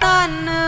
ਤਨ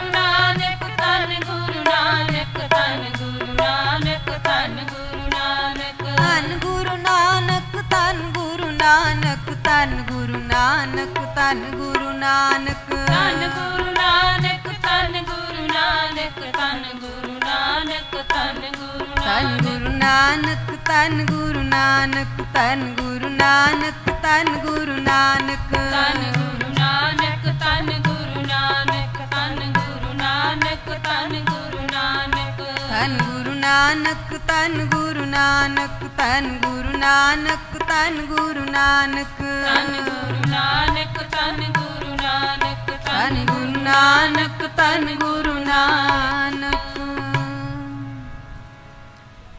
ਧੰਨ ਗੁਰੂ ਨਾਨਕ ਧੰਨ ਗੁਰੂ ਨਾਨਕ ਧੰਨ ਗੁਰੂ ਨਾਨਕ ਧੰਨ ਗੁਰੂ ਨਾਨਕ ਧੰਨ ਗੁਰੂ ਧੰਨ ਗੁਰੂ ਨਾਨਕ ਧੰਨ ਗੁਰੂ ਨਾਨਕ ਧੰਨ ਗੁਰੂ ਨਾਨਕ ਧੰਨ ਗੁਰੂ ਨਾਨਕ ਧੰਨ ਗੁਰੂ ਨਾਨਕ ਧੰਨ ਗੁਰੂ ਨਾਨਕ ਧੰਨ ਗੁਰੂ ਨਾਨਕ ਧੰਨ ਗੁਰੂ ਨਾਨਕ ਧੰਨ ਗੁਰੂ ਨਾਨਕ ਧੰਨ ਗੁਰੂ ਨਾਨਕ ਧੰਨ ਗੁਰੂ ਨਾਨਕ ਧੰਨ ਗੁਰੂ ਨਾਨਕ ਧੰਨ ਗੁਰੂ ਨਾਨਕ ਧੰਨ ਗੁਰੂ ਨਾਨਕ ਧੰਨ ਗੁਰੂ ਨਾਨਕ ਧੰਨ ਗੁਰੂ ਨਾਨਕ।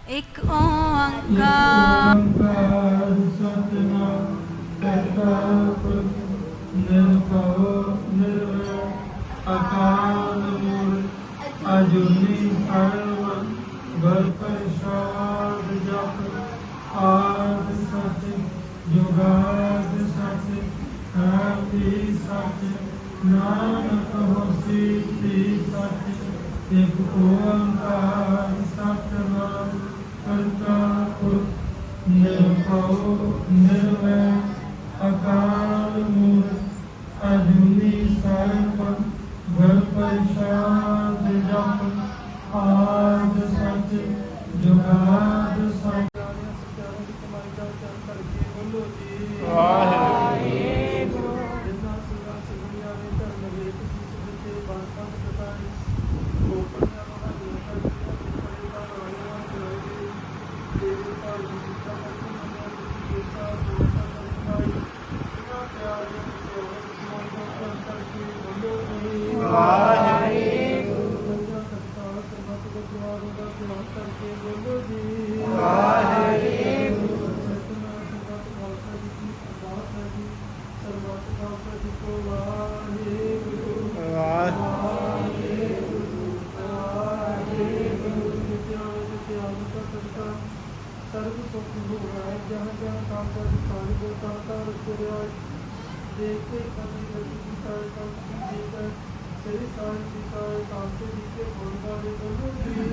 ਇੱਕ ਓੰਕਾਰ। ਸਤਿਨਾਮ ਕਰਤਾ ਪੁਰਖ ਨਿਰਭਉ ਨਿਰਵੈਰ ਅਕਾਲ ਮੂਰਤ ਅਜੂਨੀ ਸਰਵ ਬਲ ਨਾਨਕ ਹੋਸੀ ਵੀ ਸਚ ਇਕ ਓੰਕਾਰ ਸਤਿਨਾਮ ਕਰਤਾ ਪੁਰਖ ਨਿਰਭਉ ਨਿਰਵੈਰ ਅਕਾਲ ਮੂਰਤ ਅਜੂਨੀ ਸਰਬ ਬਲ ਪ੍ਰਸਾਦ ਪਿਆਰ ਦੇ ਦੇਖ ਕੇ ਕਦੀ ਰਤੀ ਦੀ ਕਾਇ ਕੰਮ ਦੀ ਜੇਕਰ ਸ੍ਰੀ ਸਾਈ ਦੀ ਕਾਇ ਕਾਮ ਤੇ ਜੀ ਕੇ ਬੋਲਦਾ ਦੇ ਬੋਲੋ ਜੀ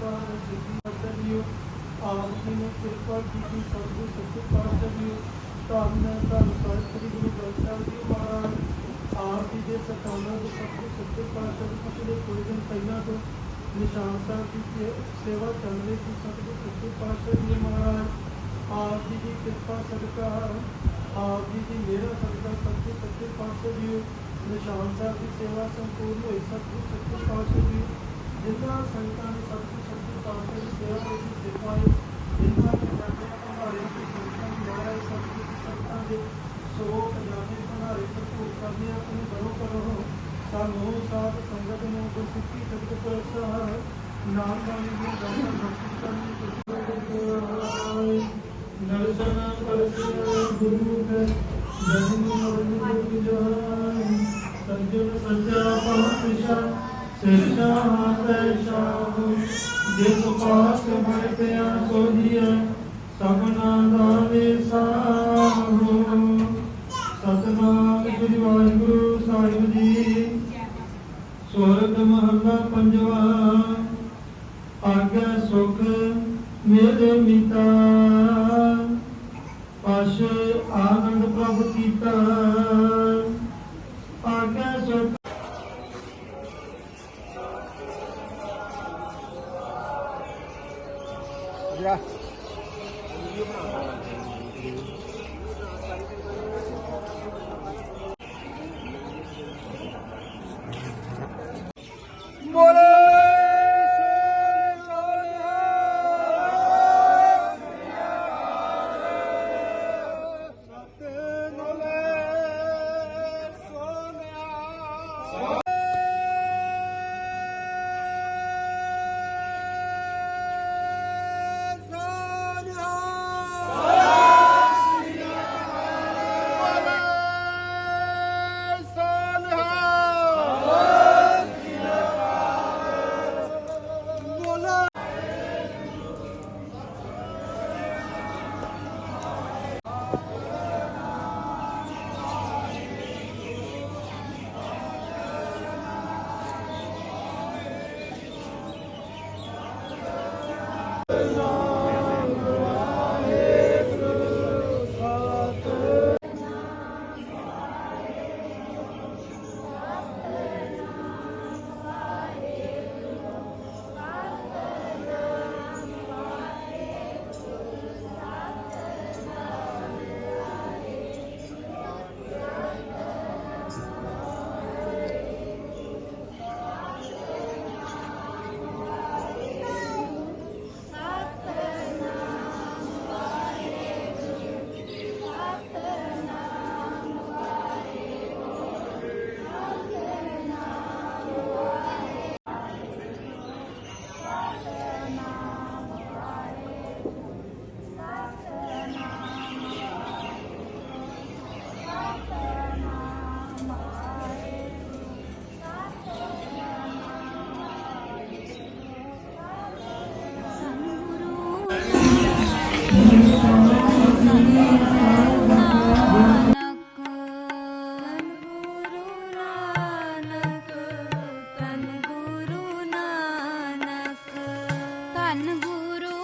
ਵਾਹਿਗੁਰੂ ਸਿੱਧੀ ਜੀਓ ਆਪ ਜੀ ਨੇ ਕਿਰਪਾ ਕੀਤੀ ਸਤਿਗੁਰ ਸੱਚੇ ਪਾਤਸ਼ਾਹ ਜੀ ਧੰਨ ਧੰਨ ਸਾਹਿਬ ਸ੍ਰੀ ਗੁਰੂ ਗ੍ਰੰਥ ਸਾਹਿਬ ਜੀ ਮਹਾਰਾਜ ਆਪ ਜੀ ਦੇ ਸਤਾਨਾ ਦੇ ਸਤਿਗੁਰ ਸੱਚੇ ਪਾਤਸ਼ਾਹ ਜੀ ਪਿਛਲੇ ਕੁਝ ਦਿਨ ਪਹਿਲਾਂ ਤੋਂ ਨਿਸ਼ਾਨ ਸਾਹਿਬ ਦੀ ਆਪ ਜੀ ਦੀ ਕਿਰਪਾ ਸਦਕਾ, ਆਪ ਜੀ ਦੀ ਮਿਹਰ ਸਦਕਾ ਸਤਿਗੁਰ ਸੱਚੇ ਪਾਤਸ਼ਾਹ ਜੀ ਨਿਸ਼ਾਨ ਸਾਹਿਬ ਦੀ ਸੇਵਾ ਸੰਪੂਰਨ ਹੋਈ ਸਤਿਗੁਰ ਸੱਚੇ ਪਾਤਸ਼ਾਹ ਜੀ ਜਿਨ੍ਹਾਂ ਸੰਗਤਾਂ ਨੇ ਸਤਿਗੁਰ ਸੱਚੇ ਪਾਤਸ਼ਾਹ ਦੀ ਸੇਵਾ ਵਿੱਚ ਸਿਪਾਹੀ ਜਿਨ੍ਹਾਂ ਨੇ ਸਾਡੇ ਭੰਡਾਰੇ ਦੀ ਸੰਗਤਾਂ ਦੀ ਮਹਾਰਾਜ ਸਤਿਗੁਰ ਦੀ ਦੇ ਸੋ ਪੰਜਾਬੀ ਭੰਡਾਰੇ ਭਰਪੂਰ ਕਰਦੇ ਆਪਣੇ ਕਰੋ ਕਰੋ ਸਾਨੂੰ ਸਾਧ ਸੰਗਤ ਨੂੰ ਗੁਰਸਿੱਖੀ ਸਦਕ ਪ੍ਰਸਾਦ ਨਾਮ ਬਾਣੀ ਦੀ ਦਰਸ਼ਨ ਭਗਤੀ ਦਰਸ਼ਨ ਪਰਸੇ ਗੁਰੂ ਕੇ ਜਨ ਮਰਨ ਗੁਰੂ ਜਾਨ ਸੱਜਣ ਸੱਚਾ ਪਾਤਸ਼ਾਹ ਸਿਰਸ਼ਾ ਹਾਥੈ ਸ਼ਾਹੂ ਜਿਸ ਪਾਸ ਮਰ ਪਿਆ ਸੋ ਸਭਨਾ ਦਾ ਵਿਸਾਹੂ ਸਤਨਾਮ ਸ੍ਰੀ ਵਾਹਿਗੁਰੂ ਸਾਹਿਬ ਜੀ ਸੋਰਠ ਮਹੱਲਾ ਪੰਜਵਾ पिता